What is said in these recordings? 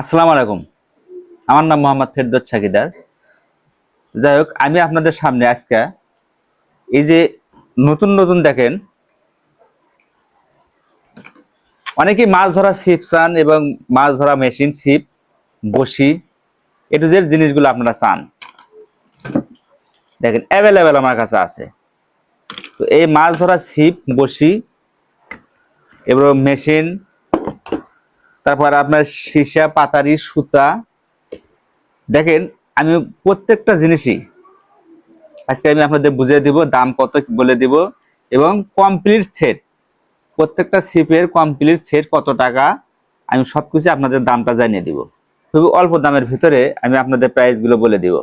আসসালামু আলাইকুম। আমার নাম মোহাম্মদ ফেরদৌস সাকিদার। যাই হোক, আমি আপনাদের সামনে আজকে এই যে নতুন নতুন দেখেন অনেকে মাছ ধরা ছিপ চান এবং মাছ ধরা মেশিন, ছিপ, বসি এটু যে জিনিসগুলো আপনারা চান। দেখেন অ্যাভেলেবেল আমার কাছে আছে। তো এই মাছ ধরা ছিপ, বসি, এবং মেশিন তারপর আপনার সীসা, পাতারি, সুতা। দেখেন, আমি প্রত্যেকটা জিনিসই আজকে আমি আপনাদের বুঝিয়ে দিব, দাম কত বলে দিব এবং কমপ্লিট সেট প্রত্যেকটা সিপের কমপ্লিট সেট কত টাকা, আমি সবকিছু আপনাদের দামটা জানিয়ে দিব। খুবই অল্প দামের ভিতরে আমি আপনাদের প্রাইসগুলো বলে দিব।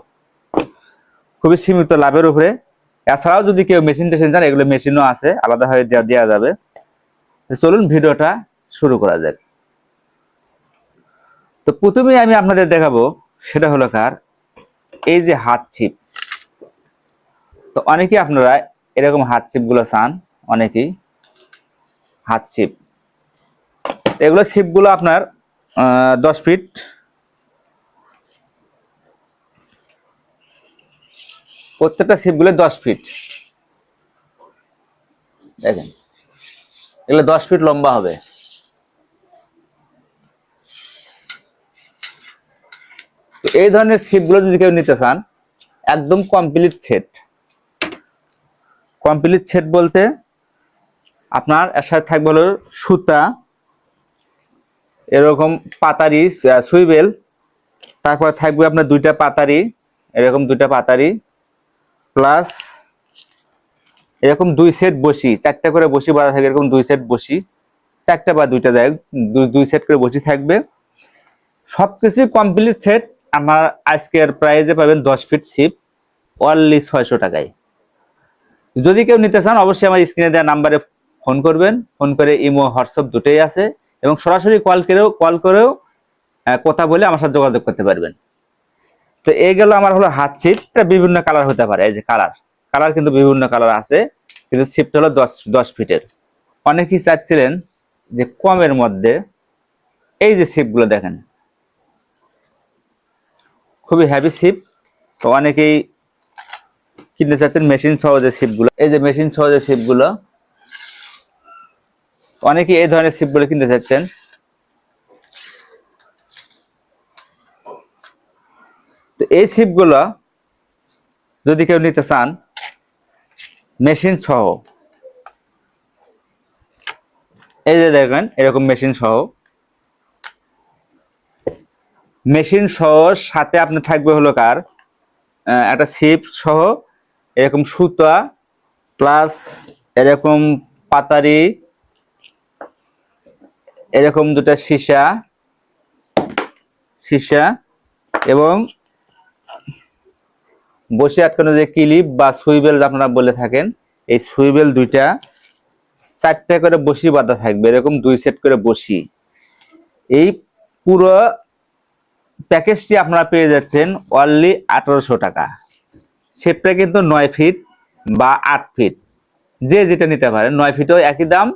খুবই সীমিত লাভের উপরে। এছাড়াও যদি কেউ মেশিন টেশিন চান, এগুলো মেশিনও আছে, আলাদাভাবে দেওয়া দেওয়া যাবে। চলুন ভিডিওটা শুরু করা যাক। তো প্রথমে আমি আপনাদের দেখাবো, সেটা হলো কার? এই যে হাত ছিপ। তো অনেকেই আপনারা এরকম হাত ছিপগুলো চান, অনেকেই। হাত ছিপ। এগুলো ছিপগুলো আপনার দশ ফিট। প্রত্যেকটা ছিপগুলো দশ ফিট। দেখেন, এগুলো দশ ফিট লম্বা হবে। তো এই ধরনের ছিপগুলো যদি কেউ নিতে চান, একদম কমপ্লিট সেট কমপ্লিট সেট বলতে আপনার এর সাথে থাকবে হলো সুতা, এরকম পাতারি সুইবেল, তারপর থাকবে আপনার দুইটা পাতারি, এরকম দুইটা পাতারি প্লাস এরকম দুই সেট বসি, চারটা করে বসি বাঁধা থাকবে, এরকম দুই সেট বসি, চারটা বা দুইটা যায় দুই সেট করে বসি থাকবে। সব কিছুই কমপ্লিট সেট আমার আজকের প্রাইজে পাবেন দশ ফিট সিপ অনলি ছয়শো টাকায়। যদি কেউ নিতে চান, অবশ্যই আমার স্ক্রিনে দেওয়া নাম্বারে ফোন করবেন। ফোন করে ইমো, হোয়াটসঅ্যাপ দুটোই আছে। এবং সরাসরি কল করেও কল করেও কথা বলে আমার সাথে যোগাযোগ করতে পারবেন। তো এই গেল আমার হলো হাত ছিপ এটা বিভিন্ন কালার হতে পারে, এই যে কালার কালার কিন্তু বিভিন্ন কালার আছে, কিন্তু ছিপটা হলো দশ দশ ফিটের অনেকেই চাচ্ছিলেন যে কমের মধ্যে এই যে ছিপগুলো দেখেন। খুবই হ্যাভি শিপ তো অনেকেই কিনতে চাচ্ছেন মেশিন সহ যে শিপগুলো এই যে মেশিন সহ যে শিপগুলো অনেকেই এই ধরনের শিপগুলো কিনতে চাচ্ছেন। তো এই শিপগুলো যদি কেউ নিতে চান মেশিন সহ, এই যে দেখেন, এরকম মেশিন সহ। মেশিন সহ সাথে আপনি থাকবে হলো কার? একটা সিপ সহ এরকম সুতা প্লাস এরকম পাতারি, এরকম দুটা সীসা সীসা এবং বসে আটকানো যে ক্লিপ বা সুইবেল আপনারা বলে থাকেন, এই সুইবেল দুইটা চারটা করে বসি বাঁধা থাকবে, এরকম দুই সেট করে বসি। এই পুরো প্যাকেজটি আপনারা পেয়ে যাচ্ছেন অনলি আঠারোশো টাকা। সেটটা কিন্তু নয় ফিট বা আট ফিট যে যেটা নিতে পারেন, নয় ফিটও একই দাম,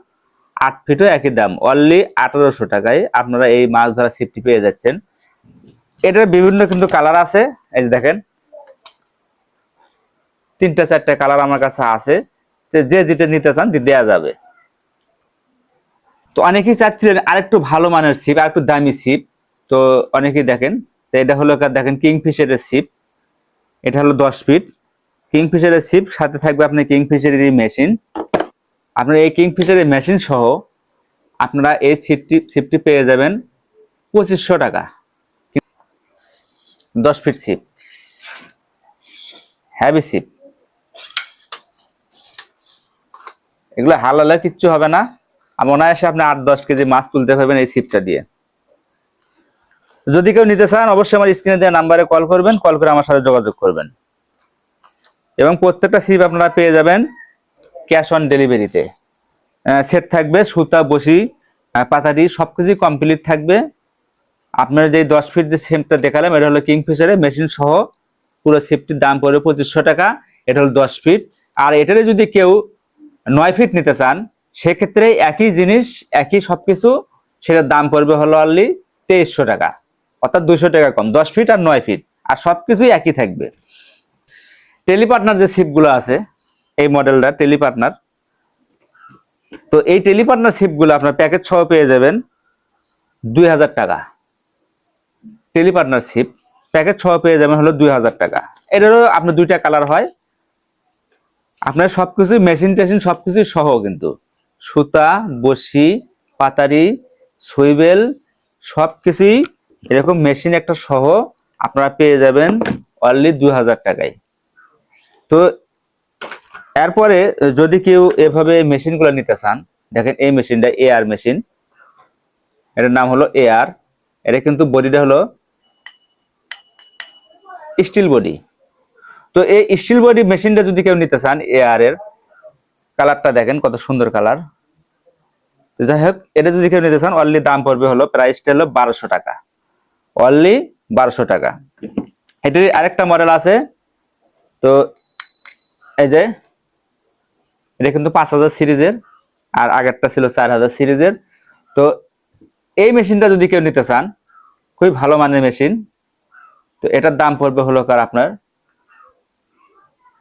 আট ফিটও একই দাম। অনলি আঠারোশো টাকায় আপনারা এই মাছ ধরা সেটটি পেয়ে যাচ্ছেন। এটার বিভিন্ন কিন্তু কালার আছে। এই যে দেখেন, তিনটা চারটা কালার আমার কাছে আছে। যে যেটা নিতে চান দেওয়া যাবে। তো অনেকেই চাচ্ছিলেন আরেকটু ভালো মানের ছিপ আরেকটু দামি ছিপ তো অনেকেই দেখেন, তো এটা হলো দেখেন কিংফিশারের ছিপ। এটা হলো দশ ফিট। কিংফিশারের ছিপ, সাথে থাকবে আপনার কিংফিশারের মেশিন। আপনার এই কিংফিশারের মেশিন সহ আপনারা এই ছিপটি ছিপটি পেয়ে যাবেন পঁচিশশো টাকা। দশ ফিট ছিপ। হ্যাভি ছিপ। এগুলো হালালে কিচ্ছু হবে না। আর অনায়াসে আপনি আট, দশ কেজি মাছ তুলতে পারবেন এই ছিপটা দিয়ে। যদি কেউ নিতে চান অবশ্যই আমার স্ক্রিনে দেওয়া নাম্বারে কল করবেন কল করে আমার সাথে যোগাযোগ করবেন। এবং প্রত্যেকটা সিপ আপনারা পেয়ে যাবেন ক্যাশ অন ডেলিভারিতে। সেট থাকবে সুতা বসি আহ, সব কিছুই কমপ্লিট থাকবে। আপনার যে দশ ফিট যে সেমটা দেখালাম এটা হলো কিংফিশারের মেশিন সহ পুরো সেফটির দাম পড়বে পঁচিশশো টাকা এটা হলো দশ ফিট। আর এটারে যদি কেউ নয় ফিট নিতে চান সেক্ষেত্রে একই জিনিস একই সব কিছু সেটার দাম পড়বে হলো অনলি তেইশশো টাকা। অর্থাৎ দুইশো টাকা কম, দশ ফিট আর নয় ফিট আর সবকিছুই একই থাকবে। টেলিপার্টনার যে শিপগুলো আছে, এই মডেলটা টেলিপার্টনার, তো এই টেলিপার্টনার শিপগুলো আপনার প্যাকেজ সহ পেয়ে যাবেন দুই হাজার টাকা। টেলিপার্টনার শিপ প্যাকেজ সহ পেয়ে যাবেন হলো দুই হাজার টাকা। এটারও আপনার দুইটা কালার হয়। আপনার সব সবকিছু মেশিন টেশিন সবকিছু সহ কিন্তু। সুতা বসি পাতারি, সুইবেল, সবকিছুই এরকম মেশিন একটা সহ আপনারা পেয়ে যাবেন অনলি দুই হাজার টাকায়। তো এরপরে যদি কেউ এভাবে মেশিনগুলো নিতে চান, দেখেন এই মেশিনটা এআর মেশিন এটার নাম হলো এআর এটা কিন্তু বডিটা হলো স্টিল বডি তো এই স্টিল বডি মেশিনটা যদি কেউ নিতে চান এআর এর কালারটা দেখেন কত সুন্দর কালার যাই হোক, এটা যদি কেউ নিতে চান অনলি দাম পড়বে হলো প্রাইসটা হলো বারোশো টাকা। অনলি বারোশো টাকা। এটির আরেকটা মডেল আছে। তো এই যে, এটা কিন্তু পাঁচ হাজার সিরিজের, আর আগেরটা ছিল চার হাজার সিরিজের। তো এই মেশিনটা যদি কেউ নিতে চান, খুবই ভালো মানের মেশিন তো এটার দাম পড়বে হলো কার আপনার?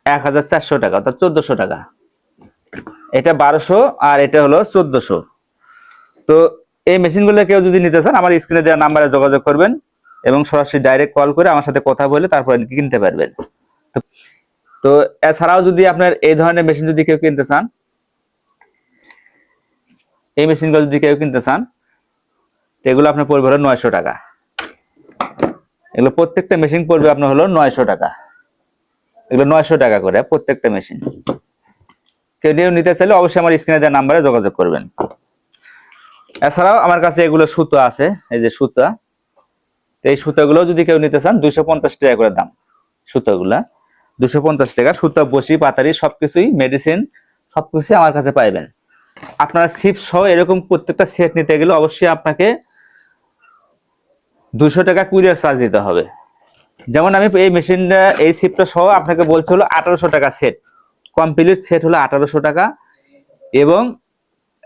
এক হাজার চারশো টাকা, অর্থাৎ চোদ্দশো টাকা। এটা বারোশো, আর এটা হলো চোদ্দশো। তো এই মেশিনগুলো কেউ যদি নিতে চান, আমার স্ক্রিনে দেওয়া নাম্বারে যোগাযোগ করবেন। এবং সরাসরি ডাইরেক্ট কল করে আমার সাথে কথা বলে তারপরে কিনতে পারবেন। তো এছাড়াও যদি আপনার এই ধরনের মেশিন যদি কেউ কিনতে চান, এই মেশিনগুলো যদি কেউ কিনতে চান এগুলো আপনার পড়বে হলো নয়শো টাকা। এগুলো প্রত্যেকটা মেশিন পড়বে আপনার হলো নয়শো টাকা। এগুলো নয়শো টাকা করে প্রত্যেকটা মেশিন কেউ নিয়ে নিতে চাইলে অবশ্যই আমার স্ক্রিনে দেওয়া নাম্বারে যোগাযোগ করবেন। এছাড়াও আমার কাছে এগুলো সুতো আছে, এই যে সুতা। তো এই সুতাগুলো যদি কেউ নিতে চান, দুইশো পঞ্চাশ টাকা করে দাম সুতাগুলা। দুশো পঞ্চাশ টাকা, সুতা, বসি, পাতারি, সবকিছুই মেডিসিন সবকিছুই আমার কাছে পাইবেন। আপনারা সিপ সহ এরকম প্রত্যেকটা সেট নিতে গেলে অবশ্যই আপনাকে দুশো টাকা কুরিয়ার চার্জ দিতে হবে। যেমন আমি এই মেশিনটা, এই সিপটা সহ আপনাকে বলছে হলো আঠারোশো টাকা সেট কমপ্লিট সেট হলো আঠারোশো টাকা এবং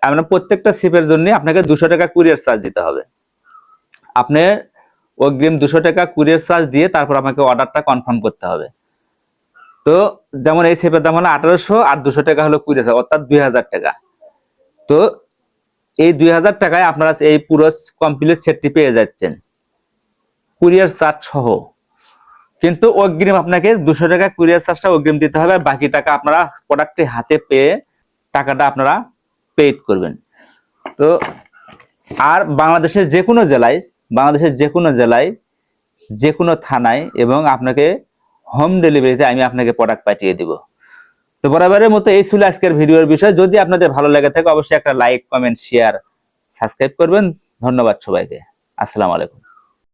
আপনার প্রত্যেকটা সিপের জন্য আপনাকে দুশো টাকা কুরিয়ার চার্জ দিতে হবে। আপনি অগ্রিম দুশো টাকা কুরিয়ার চার্জ দিয়ে তারপর আমাকে অর্ডারটা কনফার্ম করতে হবে। তো যেমন এই সেপের দাম হলো আঠারোশো আর দুশো টাকা হলো কুড়ি হাজার অর্থাৎ দুই হাজার টাকা। তো এই দুই হাজার টাকায় আপনারা এই পুরো কমপ্লিট সেটটি পেয়ে যাচ্ছেন। কুরিয়ার চার্জ সহ। কিন্তু অগ্রিম আপনাকে দুশো টাকা কুরিয়ার চার্জটা অগ্রিম দিতে হবে বাকি টাকা আপনারা প্রোডাক্টটি হাতে পেয়ে টাকাটা আপনারা পেড করবেন। তো আর বাংলাদেশের যে কোনো জেলায় বাংলাদেশের যে কোনো জেলায় যে কোনো থানায় এবং আপনাকে হোম ডেলিভারিতে আমি আপনাকে প্রোডাক্ট পাঠিয়ে দিব। তো বরাবরের মতো এই ছিল আজকের ভিডিওর বিষয়। যদি আপনাদের ভালো লেগে থাকে, অবশ্যই একটা লাইক কমেন্ট শেয়ার সাবস্ক্রাইব করবেন। ধন্যবাদ সবাইকে। আসসালামু আলাইকুম।